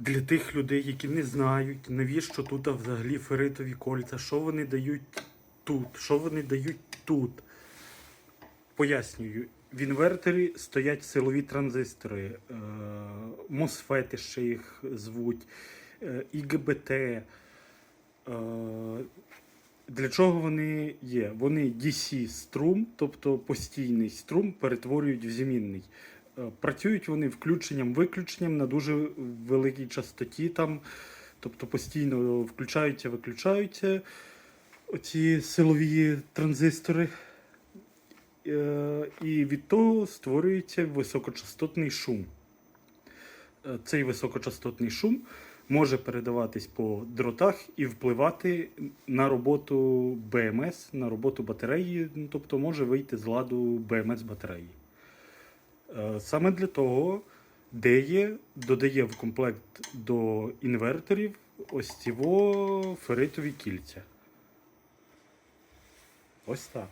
Для тих людей, які не знають, навіщо тут взагалі феритові кольця, що вони дають тут, що вони дають тут. Пояснюю, в інверторі стоять силові транзистори, е, мосфети ще їх звуть, е, ІГБТ. Е, для чого вони є? Вони DC струм, тобто постійний струм, перетворюють в змінний. Е, Працюють вони включенням-виключенням на дуже великій частоті, там, тобто постійно включаються, виключаються оці силові транзистори. Е, І від того створюється високочастотний шум. Е, Цей високочастотний шум може передаватись по дротах і впливати на роботу БМС, на роботу батареї, ну, тобто може вийти з ладу БМС батареї. Е, Саме для того DE додає в комплект до інверторів ось ці во феритові кільця. Ось так.